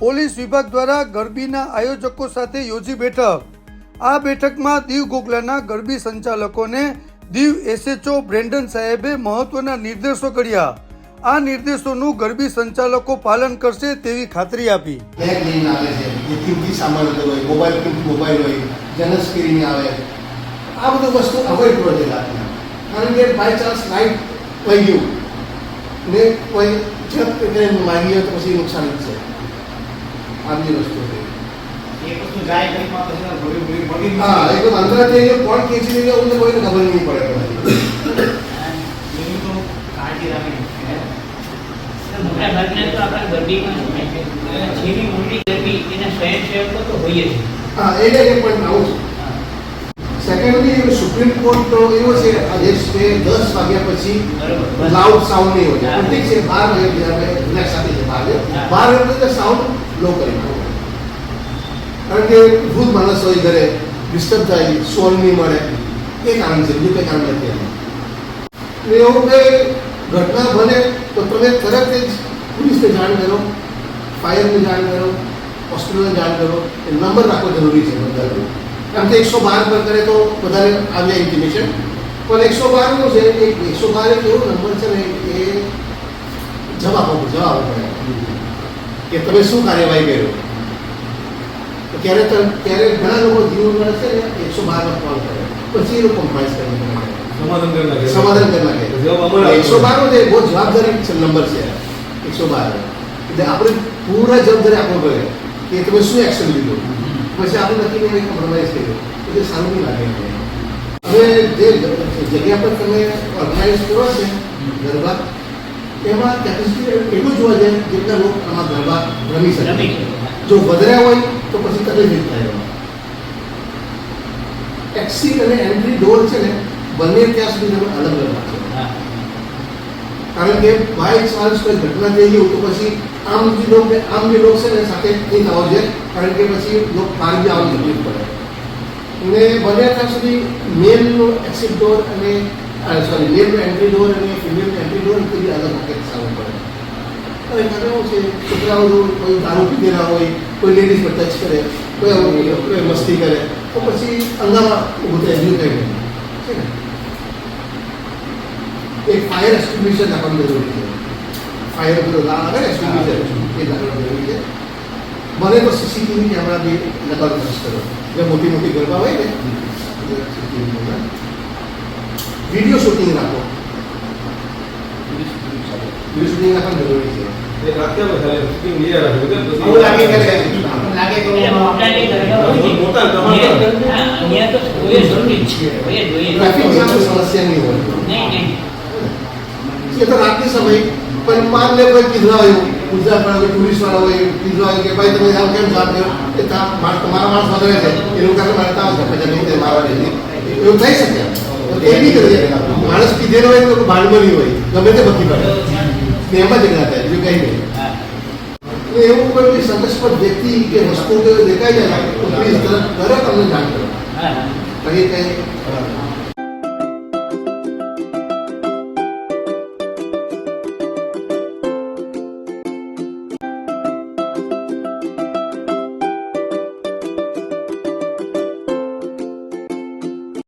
Police વિભાગ દ્વારા ગરબીના આયોજકો સાથે યોજી બેઠક. આ બેઠકમાં દીવ ગોગલાના ગરબી સંચાલકોને દીવ એસએચઓ બ્રેન્ડન સાહેબે મહત્વના નિર્દેશો કર્યા. આ નિર્દેશોનું ગરબી સંચાલકો પાલન કરશે તેવી ખાતરી આપી. મોબાઈલ મોબાઈલ હોય આવે. આ બધું વસ્તુ અવોઇડ કરો કારણ કે બાય ચાન્સ લાઈટ વહી ગયું. ને કોઈ જપ કરીને માગી હોય તો પછી નુકસાન જ છે. આ બધી વસ્તુ છે હા એકદમ અંદર થઈ ગયો કોણ ખેંચી ગયો અમને કોઈને ખબર નહીં પડે હા. એટલે એ પણ આવું છું. સેકન્ડલી સુપ્રીમ કોર્ટ તો એવો છે આદેશ કે દસ વાગ્યા પછી બરોબર લાઉડ સાઉન્ડ નહીં હોય હા. ઠીક છે બાર વાગે જે આપણે રિલેક્સ સાથે છે બાર વાગે. હા. બાર વાગે તો સાઉન્ડ લો કરી નાખો કારણ કે વૃદ્ધ માણસ હોય ઘરે ડિસ્ટર્બ થાય સોલ નહીં મળે એ કારણ છે બીજું કંઈ કારણ નથી એમાં. એટલે એવું કંઈ ઘટના બને તો તમે તરત જ પોલીસને જાણ કરો ફાયરને જાણ કરો હોસ્પિટલને જાણ કરો એ નંબર રાખવો જરૂરી છે બધાનો કારણ તો એકસો બાર પર કરે તો વધારે જાય ઇન્ટિમેશન પણ એકસો બારનું છે એક એકસો બાર એક એવો નંબર છે ને એ જવાબ આપવો જવાબ પડે કે તમે શું કાર્યવાહી કર્યો? તો ત્યારે તો ત્યારે ઘણા લોકો જીવ મળે છે ને એકસો બાર પર કોલ કરે. પછી એ લોકો કોમ્પ્રાઇઝ કરવું સમાધાન કરી નાખે. સમાધાન કરી નાખે. એકસો બાર નો જે બહુ જવાબદારી નંબર છે. એકસો બાર. એટલે આપણે પૂરા જવાબદારી આપવો પડે કે તમે શું એક્શન લીધું? પછી આપણે નક્કી નહીં કોમ્પ્રોમાઇઝ કર્યો તે સારું નહીં લાગે. હવે જે જગ્યા પર તમે ઓર્ગેનાઇઝ કરો છે ગરબા એમાં કેપેસિટી એટલું જોવા જાય જેટલા લોકો આમાં ગરબા રમી શકે. જો વધર્યા હોય તો પછી તકલીફ થાય એક્સિટ અને એન્ટ્રી ડોર છે ને બંને ત્યાં સુધી તમે અલગ અલગ રાખો કારણ કે બાય ચાન્સ કોઈ ઘટના થઈ ગયું તો પછી આમ જે લોક આમ જે લોક છે ને સાથે એ થવો જોઈએ કારણ કે પછી લોક પાર બી આવવાની તકલીફ પડે અને બને ત્યાં સુધી મેલનો એક્સિટ ડોર અને સોરી મેલનો એન્ટ્રી ડોર અને ફિમેલનો એન્ટ્રી ડોર તે બી અલગ રાખે સારું પડે. તો એવું છે? છોકરાઓ કોઈ દારૂ પીધેલા હોય, કોઈ લેડીઝ પર ટચ કરે, કોઈ મસ્તી કરે, તો પછી અંગામાં ઉભું કંઈ નહીં છે ને? એક ફાયર એક્સ્ટિંગ્વિશર રાખવાનું જરૂરી છે. ફાયર બધો લાલ આવે ને એક્સટિંગ્વિશર એ લાગવાનું જરૂરી છે. મને તો સીસીટીવી કેમેરા બી લગાવવાનો પ્રયાસ કરો જે મોટી મોટી ગરબા હોય ને વીડિયો શૂટિંગ રાખો. વીડિયો શૂટિંગ રાખવાનું જરૂરી છે. સમસ્યા નહીં હોય. એ તો રાતની સમય. પણ માન લે કોઈ પીધરા હોય ગુજરાત વાળા હોય ટુરિસ્ટ વાળા હોય પીધરા હોય કે ભાઈ તમે આમ કેમ કર્યો એ તમારા માણસ વધારે છે. એ લોકો મારે મારતા છે પછી નહીં તે મારવા દે એવું થઈ શકે. એ બી કરીએ માણસ કીધેલો હોય તો ભાંડમાં નહીં હોય. ગમે તે બધી પડે. એમાં જ ઝઘડા થાય. બીજું કંઈ નહીં. એવું કોઈ બી સંકસ્પદ વ્યક્તિ કે વસ્તુ કે દેખાઈ જાય તો પ્લીઝ તરત તરત અમને જાણ કરો. કઈ કઈ પછી કંઈ